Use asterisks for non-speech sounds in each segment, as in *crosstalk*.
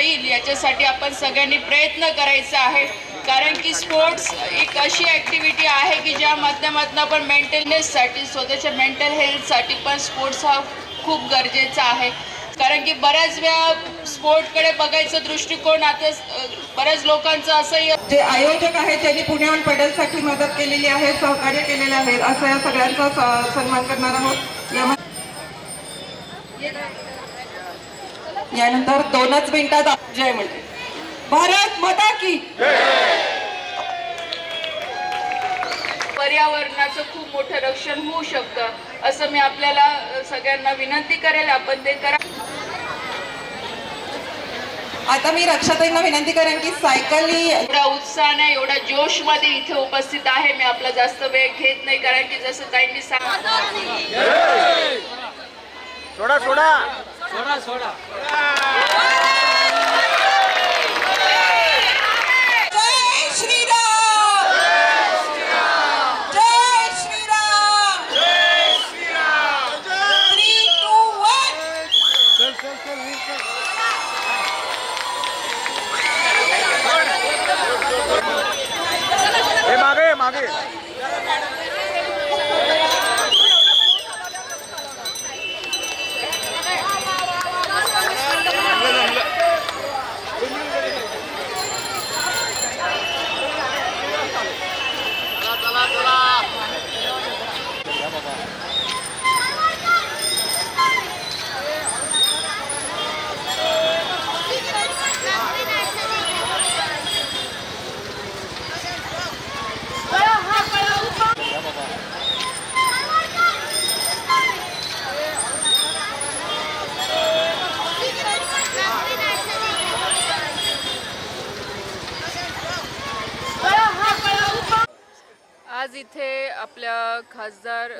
येईल याच्यासाठी आपण सगळ्यांनी प्रयत्न करायचा आहे. कारण की स्पोर्ट्स एक अशी ॲक्टिव्हिटी आहे की ज्या माध्यमातून आपण मेंटेलनेससाठी स्वतःच्या मेंटल हेल्थसाठी पण स्पोर्ट्स हा खूप गरजेचा आहे. कारण की बऱ्याच वेळा स्पोर्टकडे बघायचं दृष्टिकोन आता बऱ्याच लोकांचं असंही जे आयोजक आहेत त्यांनी पुण्याहून पेडलसाठी मदत केलेली आहे सहकार्य केलेले आहे असं या सगळ्यांचा सन्मान करणार आहोत. यानंतर दोनच मिनिटात जय म्हणते. भारत माता की पर्यावरणाचं खूप मोठं रक्षण होऊ शकतं असं मी आपल्याला सगळ्यांना विनंती करेल. आपण ते करा. आता मी रक्षाताईंना विनंती करेन की सायकल ही एवढा उत्साहाने एवढा जोशमध्ये इथे उपस्थित आहे. मी आपला जास्त वेळ घेत नाही कारण की जसं ताईंनी सांगितलं. सोडा सोडा. जय आज इथे आपल्या खासदार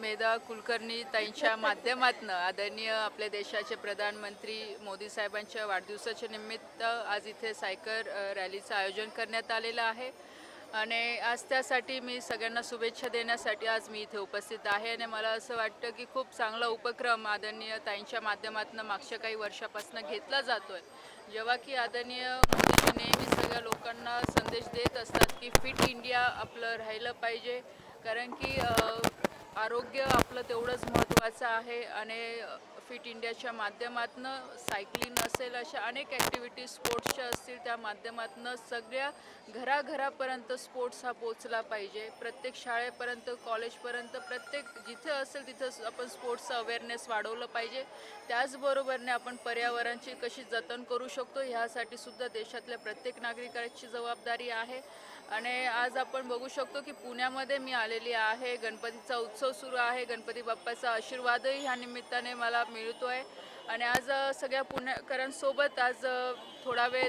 मेधा. कुलकर्णी ताईंच्या *laughs* माध्यमातून आदरणीय आपल्या देशाचे प्रधानमंत्री मोदी साहेबांच्या वाढदिवसाच्या निमित्त आज इथे सायकल रॅलीचं आयोजन करण्यात आलेलं आहे. आणि आज त्यासाठी मी सगळ्यांना शुभेच्छा देण्यासाठी आज मी इथे उपस्थित आहे आणि मला असं वाटतं की खूप चांगला उपक्रम आदरणीय ताईंच्या माध्यमातून मागच्या काही वर्षापासून घेतला जातो आहे जेव्हा की आदरणीय मोदीजी नेहमी सगळ्या लोकांना संदेश देत असतात की फिट इंडिया आपलं राहिलं पाहिजे. कारण की आरोग्य आपलं तेवढंच महत्त्वाचं आहे आणि फिट इंडियाच्या माध्यमातून सायकलिंग असेल अशा अनेक ॲक्टिव्हिटीज स्पोर्ट्सच्या असतील त्या माध्यमातून सगळ्या घराघरापर्यंत स्पोर्ट्स हा पोचला पाहिजे. प्रत्येक शाळेपर्यंत कॉलेजपर्यंत प्रत्येक जिथे असेल तिथं आपण स्पोर्ट्सचं अवेअरनेस वाढवलं पाहिजे. त्याचबरोबरने आपण पर्यावरणाची कशी जतन करू शकतो ह्यासाठी सुद्धा देशातल्या प्रत्येक नागरिकाची जबाबदारी आहे. आणि आज आपण बघू शकतो की पुण्यामध्ये मी आलेली आहे. गणपतीचा उत्सव सुरू आहे. गणपती बाप्पाचा आशीर्वादही ह्या निमित्ताने मला मिळतो आहे आणि आज सगळ्या पुणेकरांसोबत आज थोडा वेळ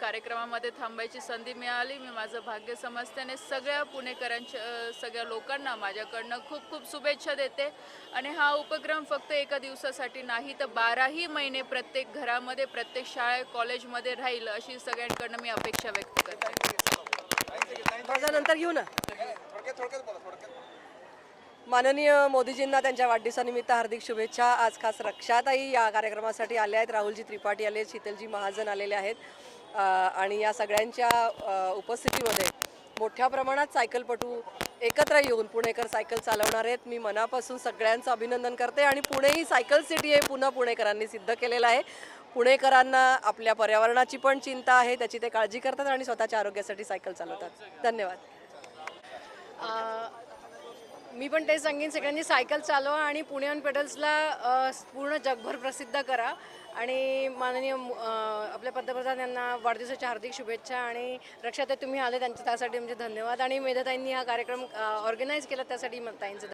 कार्यक्रमामध्ये थांबायची संधी मिळाली. मी माझं भाग्य समजते आणि सगळ्या पुणेकरांच्या सगळ्या लोकांना माझ्याकडनं खूप खूप शुभेच्छा देते. आणि हा उपक्रम फक्त एका दिवसासाठी नाही तर बाराही महिने प्रत्येक घरामध्ये प्रत्येक शाळे कॉलेजमध्ये राहील अशी सगळ्यांकडनं मी अपेक्षा व्यक्त करते नंतर घेऊ ना. माननीय मोदीजींना त्यांच्या वाढदिवसानिमित्त हार्दिक शुभेच्छा. आज खास रक्षाताई या कार्यक्रमासाठी आल्या आहेत. राहुलजी त्रिपाठी आले आहेत. शीतलजी महाजन आलेले आहेत. आणि या सगळ्यांच्या उपस्थितीमध्ये मोठ्या प्रमाणात सायकलपटू एकत्र येऊन पुणेकर सायकल चालवणार आहेत. मी मनापासून सगळ्यांचं अभिनंदन करते आणि पुणे ही सायकल सिटी आहे पुन्हा पुणेकरांनी सिद्ध केलेलं आहे. पुणेकरांना आपल्या पर्यावरणाची पण चिंता आहे त्याची ते काळजी करतात आणि स्वतःच्या आरोग्यासाठी सायकल चालवतात. धन्यवाद. मी पण ते सांगेन सगळ्यांनी सायकल चालवा आणि पुणे पेडल्सला पूर्ण जगभर प्रसिद्ध करा. आणि माननीय आपल्या पंतप्रधान यांना वाढदिवसाच्या हार्दिक शुभेच्छा आणि रक्षाताई तुम्ही आले त्यांच्या त्यासाठी म्हणजे धन्यवाद. आणि मेधाताईंनी हा कार्यक्रम ऑर्गनाईज केला त्यासाठी ताईंचं